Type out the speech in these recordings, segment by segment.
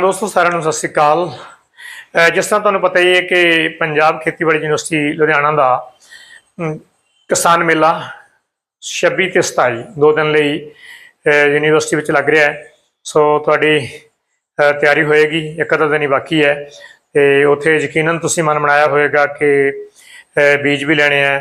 ਦੋਸਤੋ ਸਾਰਿਆਂ ਨੂੰ ਸਤਿ ਸ੍ਰੀ ਅਕਾਲ। ਜਿਸ ਤਰ੍ਹਾਂ ਤੁਹਾਨੂੰ ਪਤਾ ਹੀ ਹੈ ਕਿ ਪੰਜਾਬ ਖੇਤੀਬਾੜੀ ਯੂਨੀਵਰਸਿਟੀ ਲੁਧਿਆਣਾ ਦਾ ਕਿਸਾਨ ਮੇਲਾ 26 ਤੇ 27 ਦੋ ਦਿਨ ਲਈ ਯੂਨੀਵਰਸਿਟੀ ਵਿੱਚ ਲੱਗ ਰਿਹਾ ਹੈ। ਸੋ ਤੁਹਾਡੀ ਤਿਆਰੀ ਹੋਏਗੀ, ਇੱਕ ਅੱਧਾ ਦਿਨ ਹੀ ਬਾਕੀ ਹੈ। ਤੇ ਉੱਥੇ ਯਕੀਨਨ ਤੁਸੀਂ ਮਨ ਬਣਾਇਆ ਹੋਵੇਗਾ ਕਿ ਬੀਜ ਵੀ ਲੈਣੇ ਆ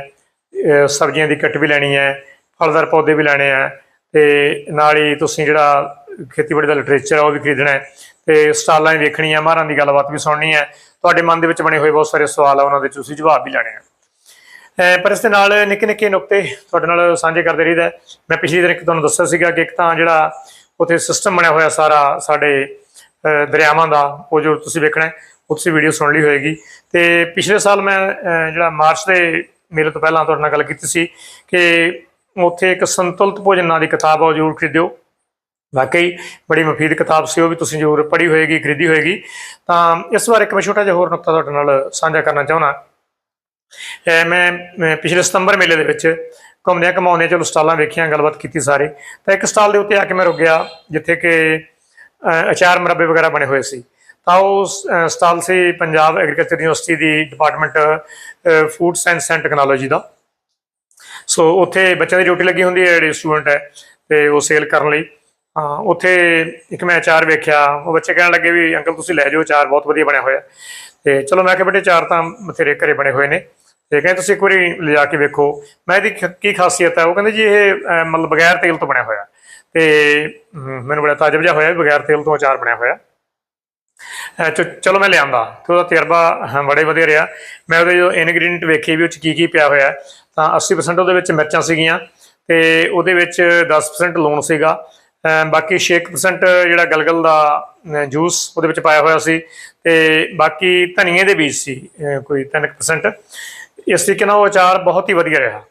ਸਬਜ਼ੀਆਂ ਦੀ ਕੱਟ ਵੀ ਲੈਣੀ ਹੈ, ਫਲਦਾਰ ਪੌਦੇ ਵੀ ਲੈਣੇ ਆ ਤੇ ਨਾਲ ਹੀ ਤੁਸੀਂ ਜਿਹੜਾ ਖੇਤੀਬਾੜੀ ਦਾ ਲਿਟਰੇਚਰ ਆ ਉਹ ਵੀ ਖਰੀਦਣਾ ਹੈ। ਤੇ ਸਟਾਲਾਂ ਵੀ ਵੇਖਣੀਆਂ ਮਾਹਰਾਂ ਦੀ ਗੱਲਬਾਤ ਵੀ ਸੁਣਨੀ ਹੈ। ਤੁਹਾਡੇ ਮਨ ਦੇ ਵਿੱਚ ਬਣੇ ਹੋਏ ਬਹੁਤ ਸਾਰੇ ਸਵਾਲ ਆ ਉਹਨਾਂ ਦੇ ਤੁਸੀਂ ਜਵਾਬ ਵੀ ਲੈਣੇ ਆ। ਪਰ ਇਸ ਦੇ ਨਾਲ ਨਿੱਕੇ ਨਿੱਕੇ ਨੁਕਤੇ ਤੁਹਾਡੇ ਨਾਲ ਸਾਂਝੇ ਕਰਦੇ ਰਹੀਦਾ ਮੈਂ ਪਿਛਲੀ ਦਿਨ ਇੱਕ ਤੁਹਾਨੂੰ ਦੱਸਿਆ ਸੀਗਾ ਕਿ ਇੱਕ ਤਾਂ ਜਿਹੜਾ ਉੱਥੇ ਸਿਸਟਮ ਬਣਿਆ ਹੋਇਆ ਸਾਰਾ ਸਾਡੇ ਦਰਿਆਵਾਂ ਦਾ ਉਹ ਜੋ ਤੁਸੀਂ ਵੇਖਣਾ ਹੈ, ਵੀਡੀਓ ਸੁਣ ਲਈ ਹੋਏਗੀ। ਤੇ ਪਿਛਲੇ ਸਾਲ ਮੈਂ ਜਿਹੜਾ ਮਾਰਚ ਦੇ ਮੇਰੇ ਤੋਂ ਪਹਿਲਾਂ ਤੁਹਾਡੇ ਨਾਲ ਗੱਲ ਕੀਤੀ ਸੀ ਕਿ ਉੱਥੇ ਇੱਕ ਸੰਤੁਲਿਤ ਭੋਜਨ ਨਾਂ ਦੀ ਕਿਤਾਬ ਆ ਉਹ ਜ਼ਰੂਰ ਖਰੀਦਿਓ। ਵਾਕਈ ਬੜੀ ਮਫੀਦ ਕਿਤਾਬ ਸੀ, ਉਹ ਵੀ ਤੁਸੀਂ ਜ਼ਰੂਰ ਪੜ੍ਹੀ ਹੋਏਗੀ, ਖਰੀਦੀ ਹੋਏਗੀ। ਤਾਂ ਇਸ ਵਾਰ ਇੱਕ ਮੈਂ ਛੋਟਾ ਜਿਹਾ ਹੋਰ ਨੁਕਤਾ ਤੁਹਾਡੇ ਨਾਲ ਸਾਂਝਾ ਕਰਨਾ ਚਾਹੁੰਦਾ। ਮੈਂ ਪਿਛਲੇ ਸਤੰਬਰ ਮੇਲੇ ਦੇ ਵਿੱਚ ਘੁੰਮਦਿਆਂ ਘਮਾਉਂਦਿਆਂ ਚਲੋ ਸਟਾਲਾਂ ਵੇਖੀਆਂ, ਗੱਲਬਾਤ ਕੀਤੀ ਸਾਰੇ। ਤਾਂ ਇੱਕ ਸਟਾਲ ਦੇ ਉੱਤੇ ਆ ਕੇ ਮੈਂ ਰੁਕ ਗਿਆ, ਜਿੱਥੇ ਕਿ ਅਚਾਰ ਮੁਰੱਬੇ ਵਗੈਰਾ ਬਣੇ ਹੋਏ ਸੀ। ਤਾਂ ਉਹ ਸ- ਸਟਾਲ ਸੀ Punjab agriculture university the department food science and technology the. So ਉੱਥੇ ਬੱਚਿਆਂ ਦੀ ਡਿਊਟੀ ਲੱਗੀ ਹੁੰਦੀ ਹੈ, ਜਿਹੜੇ ਸਟੂਡੈਂਟ ਹੈ, ਤੇ ਉਹ ਸੇਲ ਕਰਨ ਲਈ। ਹਾਂ, ਉੱਥੇ ਇੱਕ ਮੈਂ ਅਚਾਰ ਵੇਖਿਆ, ਉਹ ਬੱਚੇ ਕਹਿਣ ਲੱਗੇ ਵੀ, ਅੰਕਲ, ਤੁਸੀਂ ਲੈ ਜਾਓ ਅਚਾਰ, ਬਹੁਤ ਵਧੀਆ ਬਣਿਆ ਹੋਇਆ। ਤੇ ਚਲੋ ਮੈਂ ਕਿਹਾ, ਬੇਟੇ, ਅਚਾਰ ਤਾਂ ਬਥੇਰੇ ਘਰੇ ਬਣੇ ਹੋਏ ਨੇ। ਤੇ ਕਹਿੰਦੇ, ਤੁਸੀਂ ਇੱਕ ਵਾਰੀ ਲਿਜਾ ਕੇ ਵੇਖੋ। ਮੈਂ ਇਹਦੀ ਖ- ਕੀ ਖਾਸੀਅਤ ਹੈ? ਉਹ ਕਹਿੰਦੇ ਜੀ, ਇਹ ਮਤਲਬ ਬਗੈਰ ਤੇਲ ਤੋਂ ਬਣਿਆ ਹੋਇਆ। ਤੇ ਮੈਨੂੰ ਬੜਾ ਤਾਜਬ ਜਿਹਾ ਹੋਇਆ ਵੀ ਬਗੈਰ ਤੇਲ ਤੋਂ ਅਚਾਰ ਬਣਿਆ ਹੋਇਆ। ਚਲੋ ਮੈਂ ਲਿਆਂਦਾ। ਤੇ ਉਹਦਾ ਤਜਰਬਾ ਬੜੇ ਵਧੀਆ ਰਿਹਾ। ਮੈਂ ਉਹਦੇ ਜੋ ਇਨਗਰੀਡੀਐਂਟ ਵੇਖੇ ਵੀ ਉਹ ਚ ਕੀ ਕੀ ਪਿਆ ਹੋਇਆ। ਤਾਂ 80% ਉਹਦੇ ਵਿੱਚ ਮਿਰਚਾਂ ਸੀਗੀਆਂ। ਤੇ ਉਹਦੇ ਵਿੱਚ 10% ਲੂਣ ਸੀਗਾ। ਬਾਕੀ 6% ਜਿਹੜਾ ਗਲਗਲ ਦਾ ਜੂਸ ਉਹਦੇ ਵਿੱਚ ਪਾਇਆ ਹੋਇਆ ਸੀ ਤੇ ਬਾਕੀ ਧਨੀਏ ਦੇ ਬੀਜ ਸੀ, ਅਹ, ਕੋਈ 3% ਇਸ ਤਰੀਕੇ ਨਾਲ ਉਹ ਅਚਾਰ ਬਹੁਤ ਹੀ ਵਧੀਆ ਰਿਹਾ।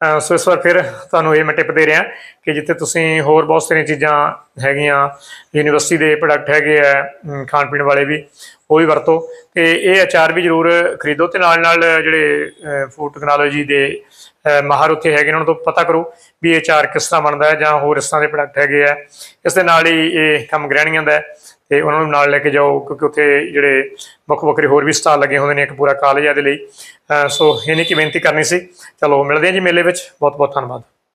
ਸੋ ਇਸ ਵਾਰ ਫਿਰ ਤੁਹਾਨੂੰ ਇਹ ਮੈਂ ਟਿਪ ਦੇ ਰਿਹਾ ਕਿ ਜਿੱਥੇ ਤੁਸੀਂ ਹੋਰ ਬਹੁਤ ਸਾਰੀਆਂ ਚੀਜ਼ਾਂ ਹੈਗੀਆਂ, ਯੂਨੀਵਰਸਿਟੀ ਦੇ ਪ੍ਰੋਡਕਟ ਹੈਗੇ ਆ ਖਾਣ ਪੀਣ ਵਾਲੇ ਵੀ, ਉਹ ਵੀ ਵਰਤੋ ਤੇ ਇਹ ਅਚਾਰ ਵੀ ਜ਼ਰੂਰ ਖਰੀਦੋ ਤੇ ਨਾਲ ਨਾਲ ਜਿਹੜੇ ਫੂਡ ਟੈਕਨੋਲੋਜੀ ਦੇ ਮਾਹਰ ਉੱਥੇ ਹੈਗੇ ਨੇ, ਉਹਨਾਂ ਤੋਂ ਪਤਾ ਕਰੋ ਵੀ ਇਹ ਅਚਾਰ ਕਿਸ ਤਰ੍ਹਾਂ ਬਣਦਾ ਹੈ ਜਾਂ ਹੋਰ ਇਸ ਤਰ੍ਹਾਂ ਦੇ ਪ੍ਰੋਡਕਟ ਹੈਗੇ ਆ। ਇਸ ਦੇ ਨਾਲ ਹੀ ਇਹ ਕੰਮ ਗ੍ਰਹਿਣੀਆਂ ਦਾ ਤੇ ਉਹਨਾਂ ਨੂੰ ਨਾਲ ਲੈ ਕੇ ਜਾਓ, ਕਿਉਂਕਿ ਉੱਥੇ ਜਿਹੜੇ ਵੱਖ ਵੱਖਰੇ ਹੋਰ ਵੀ ਸਟਾਲ ਲੱਗੇ ਹੁੰਦੇ ਨੇ ਇੱਕ ਪੂਰਾ ਕਾਲਜ ਹੈ ਇਹਦੇ ਲਈ। ਸੋ ਇਹ ਨਹੀਂ ਕਿ ਬੇਨਤੀ ਕਰਨੀ ਸੀ। ਚਲੋ, ਮਿਲਦੇ ਹਾਂ ਜੀ ਮੇਲੇ ਵਿੱਚ। ਬਹੁਤ ਬਹੁਤ ਧੰਨਵਾਦ।